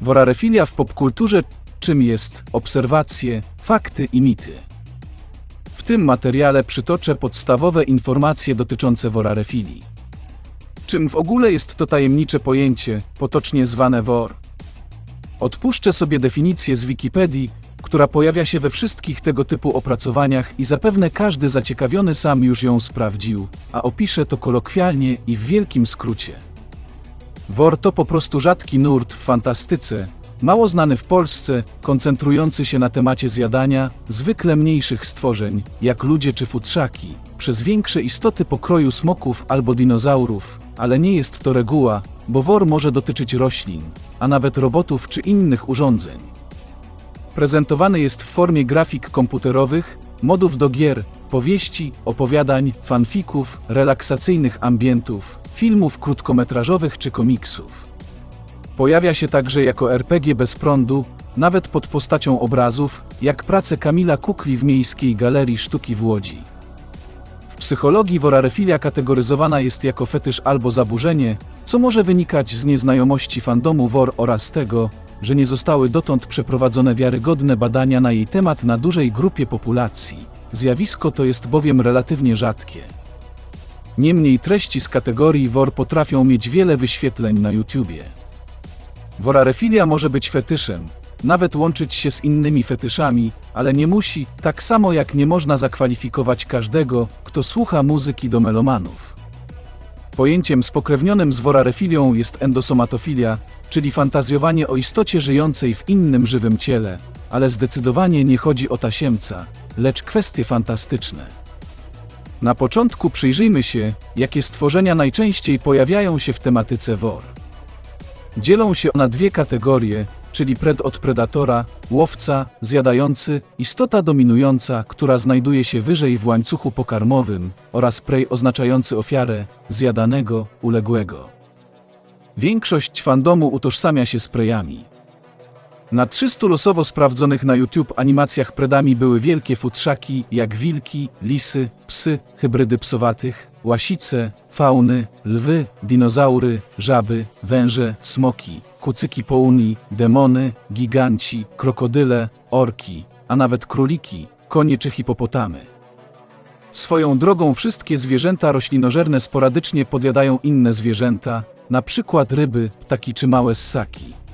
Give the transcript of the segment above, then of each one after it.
Worarefilia w popkulturze czym jest obserwacje, fakty i mity. W tym materiale przytoczę podstawowe informacje dotyczące worarefilii. Czym w ogóle jest to tajemnicze pojęcie, potocznie zwane wor? Odpuszczę sobie definicję z Wikipedii, która pojawia się we wszystkich tego typu opracowaniach i zapewne każdy zaciekawiony sam już ją sprawdził, a opiszę to kolokwialnie i w wielkim skrócie. Wor to po prostu rzadki nurt w fantastyce, mało znany w Polsce, koncentrujący się na temacie zjadania zwykle mniejszych stworzeń, jak ludzie czy futrzaki, przez większe istoty pokroju smoków albo dinozaurów, ale nie jest to reguła, bo wor może dotyczyć roślin, a nawet robotów czy innych urządzeń. Prezentowany jest w formie grafik komputerowych, modów do gier, powieści, opowiadań, fanfików, relaksacyjnych ambientów, filmów krótkometrażowych czy komiksów. Pojawia się także jako RPG bez prądu, nawet pod postacią obrazów, jak prace Kamila Kukli w Miejskiej Galerii Sztuki w Łodzi. W psychologii worarefilia kategoryzowana jest jako fetysz albo zaburzenie, co może wynikać z nieznajomości fandomu wor oraz tego, że nie zostały dotąd przeprowadzone wiarygodne badania na jej temat na dużej grupie populacji. Zjawisko to jest bowiem relatywnie rzadkie. Niemniej treści z kategorii wor potrafią mieć wiele wyświetleń na YouTubie. Worarefilia może być fetyszem, nawet łączyć się z innymi fetyszami, ale nie musi, tak samo jak nie można zakwalifikować każdego, kto słucha muzyki do melomanów. Pojęciem spokrewnionym z worarefilią jest endosomatofilia, czyli fantazjowanie o istocie żyjącej w innym żywym ciele, ale zdecydowanie nie chodzi o tasiemca, lecz kwestie fantastyczne. Na początku przyjrzyjmy się, jakie stworzenia najczęściej pojawiają się w tematyce wor. Dzielą się na dwie kategorie, czyli pred od predatora, łowca, zjadający, istota dominująca, która znajduje się wyżej w łańcuchu pokarmowym, oraz prey oznaczający ofiarę, zjadanego, uległego. Większość fandomu utożsamia się z prejami. Na 300 losowo sprawdzonych na YouTube animacjach predami były wielkie futrzaki, jak wilki, lisy, psy, hybrydy psowatych, łasice, fauny, lwy, dinozaury, żaby, węże, smoki, kucyki pouni, demony, giganci, krokodyle, orki, a nawet króliki, konie czy hipopotamy. Swoją drogą wszystkie zwierzęta roślinożerne sporadycznie podjadają inne zwierzęta, na przykład ryby, ptaki czy małe ssaki.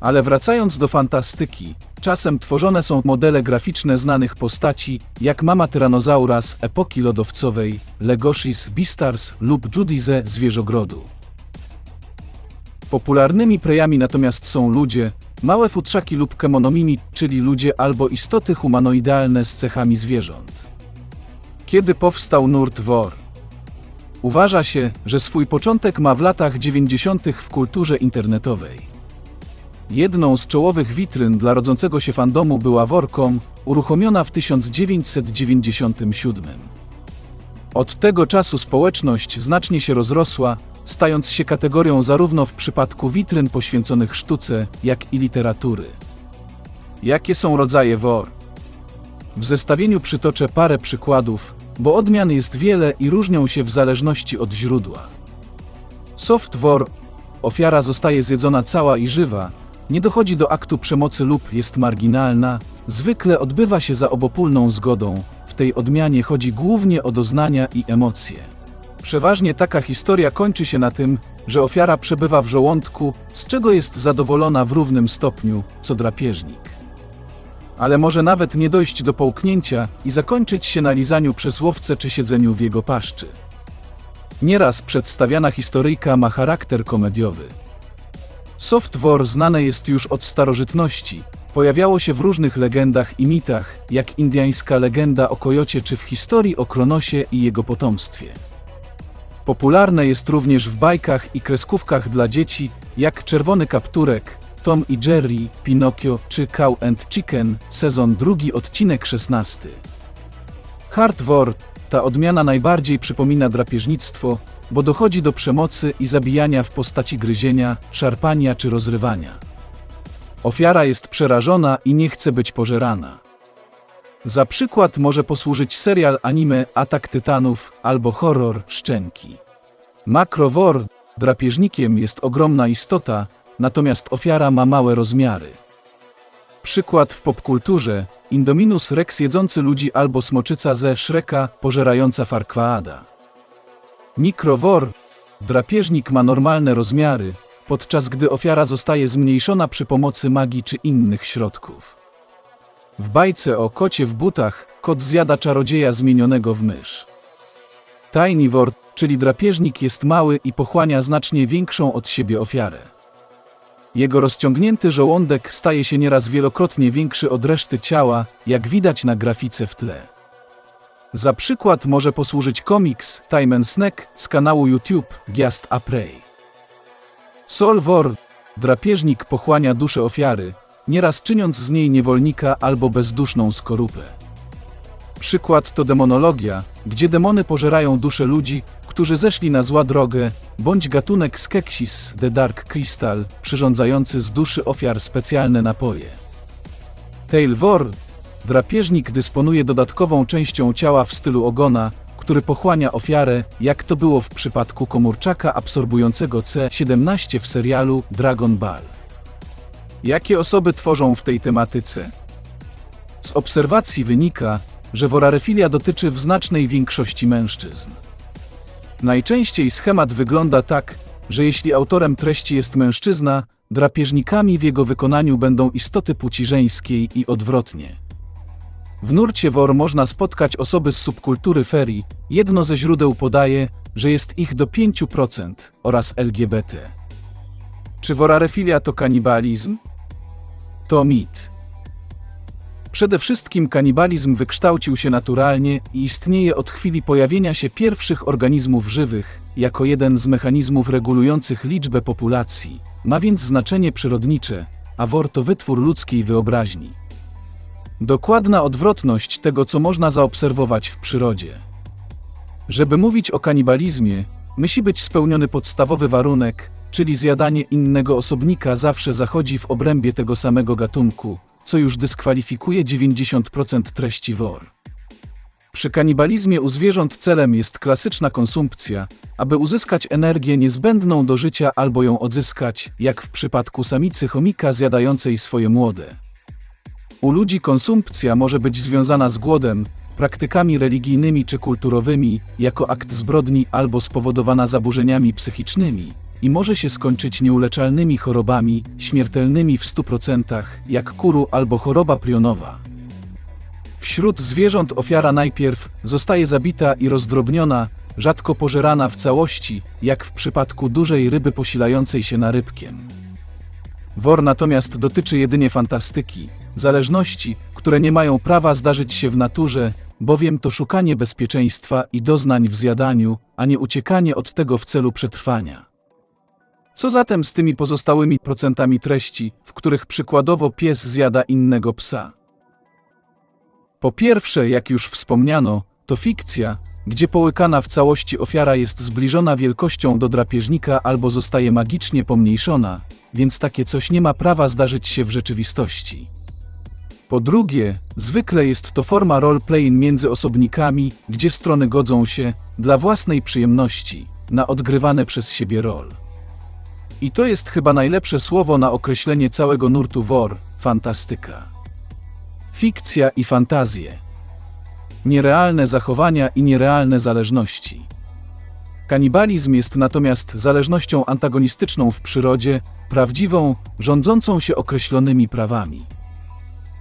Ale wracając do fantastyki, czasem tworzone są modele graficzne znanych postaci, jak mama tyranozaura z epoki lodowcowej, Legoshis bistars lub Judy ze zwierzogrodu. Popularnymi prejami natomiast są ludzie, małe futrzaki lub kemonomimi, czyli ludzie albo istoty humanoidalne z cechami zwierząt. Kiedy powstał nurt wor? Uważa się, że swój początek ma w latach 90. w kulturze internetowej. Jedną z czołowych witryn dla rodzącego się fandomu była Workom, uruchomiona w 1997. Od tego czasu społeczność znacznie się rozrosła, stając się kategorią zarówno w przypadku witryn poświęconych sztuce, jak i literatury. Jakie są rodzaje WOR? W zestawieniu przytoczę parę przykładów, bo odmian jest wiele i różnią się w zależności od źródła. Soft WOR ofiara zostaje zjedzona cała i żywa, nie dochodzi do aktu przemocy lub jest marginalna, zwykle odbywa się za obopólną zgodą. W tej odmianie chodzi głównie o doznania i emocje. Przeważnie taka historia kończy się na tym, że ofiara przebywa w żołądku, z czego jest zadowolona w równym stopniu, co drapieżnik. Ale może nawet nie dojść do połknięcia i zakończyć się na lizaniu przez łowcę czy siedzeniu w jego paszczy. Nieraz przedstawiana historyjka ma charakter komediowy. Software znane jest już od starożytności. Pojawiało się w różnych legendach i mitach, jak indiańska legenda o kojocie czy w historii o Kronosie i jego potomstwie. Popularne jest również w bajkach i kreskówkach dla dzieci, jak Czerwony Kapturek, Tom i Jerry, Pinokio czy Cow and Chicken, sezon drugi, odcinek 16. Hardware, ta odmiana najbardziej przypomina drapieżnictwo, bo dochodzi do przemocy i zabijania w postaci gryzienia, szarpania czy rozrywania. Ofiara jest przerażona i nie chce być pożerana. Za przykład może posłużyć serial anime Atak Tytanów albo horror Szczęki. Makrowor drapieżnikiem jest ogromna istota, natomiast ofiara ma małe rozmiary. Przykład w popkulturze Indominus Rex jedzący ludzi albo smoczyca ze Shreka pożerająca Farquaada. Mikrowor drapieżnik ma normalne rozmiary, podczas gdy ofiara zostaje zmniejszona przy pomocy magii czy innych środków. W bajce o kocie w butach kot zjada czarodzieja zmienionego w mysz. Tiny Wor, czyli drapieżnik jest mały i pochłania znacznie większą od siebie ofiarę. Jego rozciągnięty żołądek staje się nieraz wielokrotnie większy od reszty ciała, jak widać na grafice w tle. Za przykład może posłużyć komiks Time and Snack z kanału YouTube Giast a Prey. Sol Wor, drapieżnik pochłania duszę ofiary, nieraz czyniąc z niej niewolnika albo bezduszną skorupę. Przykład to demonologia, gdzie demony pożerają dusze ludzi, którzy zeszli na zła drogę, bądź gatunek Skeksis The Dark Crystal, przyrządzający z duszy ofiar specjalne napoje. Tailwor, drapieżnik dysponuje dodatkową częścią ciała w stylu ogona, który pochłania ofiarę, jak to było w przypadku komórczaka absorbującego C-17 w serialu Dragon Ball. Jakie osoby tworzą w tej tematyce? Z obserwacji wynika, że worarefilia dotyczy w znacznej większości mężczyzn. Najczęściej schemat wygląda tak, że jeśli autorem treści jest mężczyzna, drapieżnikami w jego wykonaniu będą istoty płci żeńskiej i odwrotnie. W nurcie wor można spotkać osoby z subkultury ferii, jedno ze źródeł podaje, że jest ich do 5% oraz LGBT. Czy worarefilia to kanibalizm? To mit. Przede wszystkim kanibalizm wykształcił się naturalnie i istnieje od chwili pojawienia się pierwszych organizmów żywych, jako jeden z mechanizmów regulujących liczbę populacji. Ma więc znaczenie przyrodnicze, a wor to wytwór ludzkiej wyobraźni. Dokładna odwrotność tego, co można zaobserwować w przyrodzie. Żeby mówić o kanibalizmie, musi być spełniony podstawowy warunek, czyli zjadanie innego osobnika zawsze zachodzi w obrębie tego samego gatunku, co już dyskwalifikuje 90% treści WOR. Przy kanibalizmie u zwierząt celem jest klasyczna konsumpcja, aby uzyskać energię niezbędną do życia albo ją odzyskać, jak w przypadku samicy chomika zjadającej swoje młode. U ludzi konsumpcja może być związana z głodem, praktykami religijnymi czy kulturowymi, jako akt zbrodni albo spowodowana zaburzeniami psychicznymi i może się skończyć nieuleczalnymi chorobami, śmiertelnymi w 100%, jak kuru albo choroba prionowa. Wśród zwierząt ofiara najpierw zostaje zabita i rozdrobniona, rzadko pożerana w całości, jak w przypadku dużej ryby posilającej się na rybkiem. Wor natomiast dotyczy jedynie fantastyki, zależności, które nie mają prawa zdarzyć się w naturze, bowiem to szukanie bezpieczeństwa i doznań w zjadaniu, a nie uciekanie od tego w celu przetrwania. Co zatem z tymi pozostałymi procentami treści, w których przykładowo pies zjada innego psa? Po pierwsze, jak już wspomniano, to fikcja, gdzie połykana w całości ofiara jest zbliżona wielkością do drapieżnika albo zostaje magicznie pomniejszona, więc takie coś nie ma prawa zdarzyć się w rzeczywistości. Po drugie, zwykle jest to forma role-playing między osobnikami, gdzie strony godzą się, dla własnej przyjemności, na odgrywane przez siebie rol. I to jest chyba najlepsze słowo na określenie całego nurtu WOR fantastyka. Fikcja i fantazje. Nierealne zachowania i nierealne zależności. Kanibalizm jest natomiast zależnością antagonistyczną w przyrodzie, prawdziwą, rządzącą się określonymi prawami.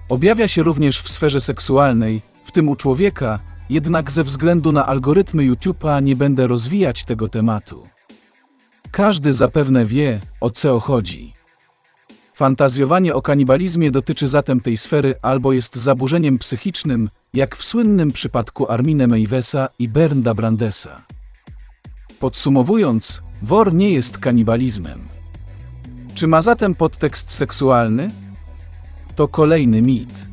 Objawia się również w sferze seksualnej, w tym u człowieka, jednak ze względu na algorytmy YouTube'a nie będę rozwijać tego tematu. Każdy zapewne wie, o co chodzi. Fantazjowanie o kanibalizmie dotyczy zatem tej sfery albo jest zaburzeniem psychicznym, jak w słynnym przypadku Armine Meivesa i Bernda Brandesa. Podsumowując, wor nie jest kanibalizmem. Czy ma zatem podtekst seksualny? To kolejny mit.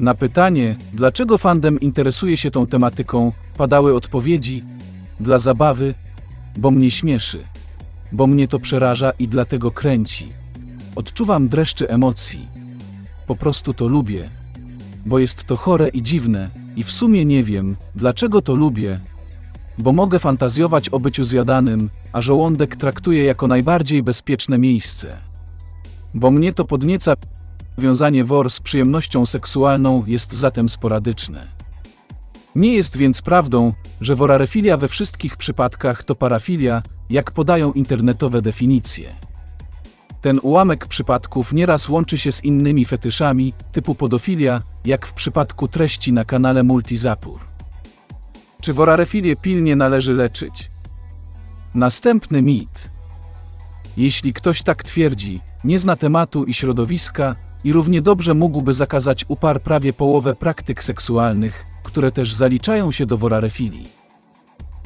Na pytanie, dlaczego fandom interesuje się tą tematyką, padały odpowiedzi: dla zabawy, bo mnie śmieszy, bo mnie to przeraża i dlatego kręci. Odczuwam dreszczy emocji. Po prostu to lubię, bo jest to chore i dziwne, i w sumie nie wiem, dlaczego to lubię. bo mogę fantazjować o byciu zjadanym, a żołądek traktuję jako najbardziej bezpieczne miejsce. Bo mnie to podnieca, wiązanie wor z przyjemnością seksualną jest zatem sporadyczne. Nie jest więc prawdą, że worarefilia we wszystkich przypadkach to parafilia, jak podają internetowe definicje. Ten ułamek przypadków nieraz łączy się z innymi fetyszami, typu podofilia, jak w przypadku treści na kanale Multizapur. Czy worarefilię pilnie należy leczyć? Następny mit. Jeśli ktoś tak twierdzi, nie zna tematu i środowiska i równie dobrze mógłby zakazać upar prawie połowę praktyk seksualnych, które też zaliczają się do worarefilii.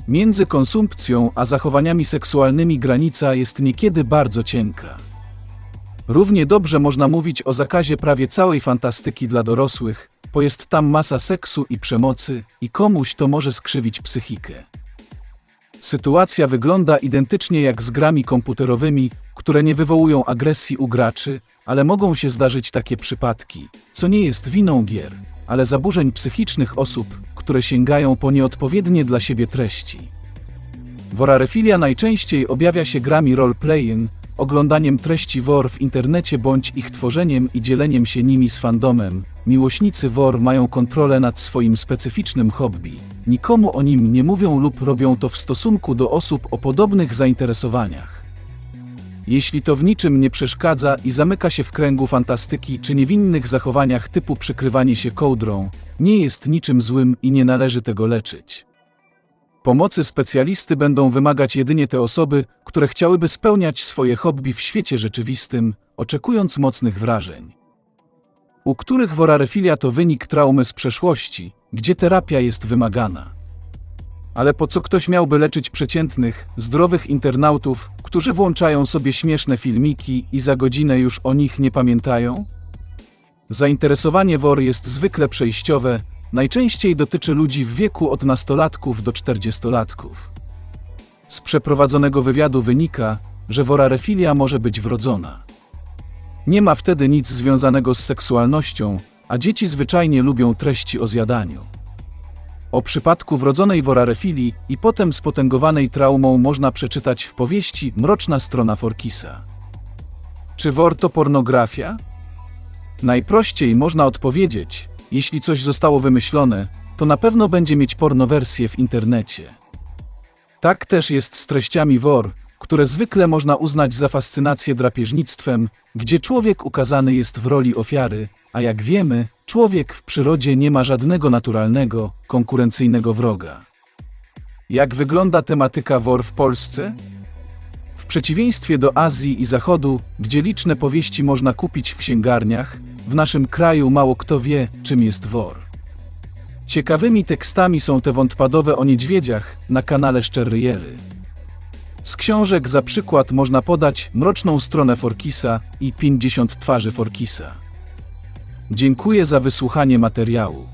Między konsumpcją a zachowaniami seksualnymi granica jest niekiedy bardzo cienka. Równie dobrze można mówić o zakazie prawie całej fantastyki dla dorosłych, bo jest tam masa seksu i przemocy i komuś to może skrzywić psychikę. Sytuacja wygląda identycznie jak z grami komputerowymi, które nie wywołują agresji u graczy, ale mogą się zdarzyć takie przypadki, co nie jest winą gier, ale zaburzeń psychicznych osób, które sięgają po nieodpowiednie dla siebie treści. Worarefilia najczęściej objawia się grami role-playing, oglądaniem treści WOR w internecie bądź ich tworzeniem i dzieleniem się nimi z fandomem. Miłośnicy WOR mają kontrolę nad swoim specyficznym hobby. Nikomu o nim nie mówią lub robią to w stosunku do osób o podobnych zainteresowaniach. Jeśli to w niczym nie przeszkadza i zamyka się w kręgu fantastyki czy niewinnych zachowaniach typu przykrywanie się kołdrą, nie jest niczym złym i nie należy tego leczyć. Pomocy specjalisty będą wymagać jedynie te osoby, które chciałyby spełniać swoje hobby w świecie rzeczywistym, oczekując mocnych wrażeń. U których worarefilia to wynik traumy z przeszłości, gdzie terapia jest wymagana. Ale po co ktoś miałby leczyć przeciętnych, zdrowych internautów, którzy włączają sobie śmieszne filmiki i za godzinę już o nich nie pamiętają? Zainteresowanie WOR jest zwykle przejściowe, najczęściej dotyczy ludzi w wieku od nastolatków do czterdziestolatków. Z przeprowadzonego wywiadu wynika, że worarefilia może być wrodzona. Nie ma wtedy nic związanego z seksualnością, a dzieci zwyczajnie lubią treści o zjadaniu. O przypadku wrodzonej worarefilii i potem spotęgowanej traumą można przeczytać w powieści Mroczna strona Forkisa. Czy wor to pornografia? Najprościej można odpowiedzieć, jeśli coś zostało wymyślone, to na pewno będzie mieć pornowersję w internecie. Tak też jest z treściami WOR, które zwykle można uznać za fascynację drapieżnictwem, gdzie człowiek ukazany jest w roli ofiary, a jak wiemy, człowiek w przyrodzie nie ma żadnego naturalnego, konkurencyjnego wroga. Jak wygląda tematyka WOR w Polsce? W przeciwieństwie do Azji i Zachodu, gdzie liczne powieści można kupić w księgarniach, w naszym kraju mało kto wie, czym jest wor. Ciekawymi tekstami są te wątpadowe o niedźwiedziach na kanale Szczerryery. Z książek za przykład można podać Mroczną stronę Forkisa i 50 twarzy Forkisa. Dziękuję za wysłuchanie materiału.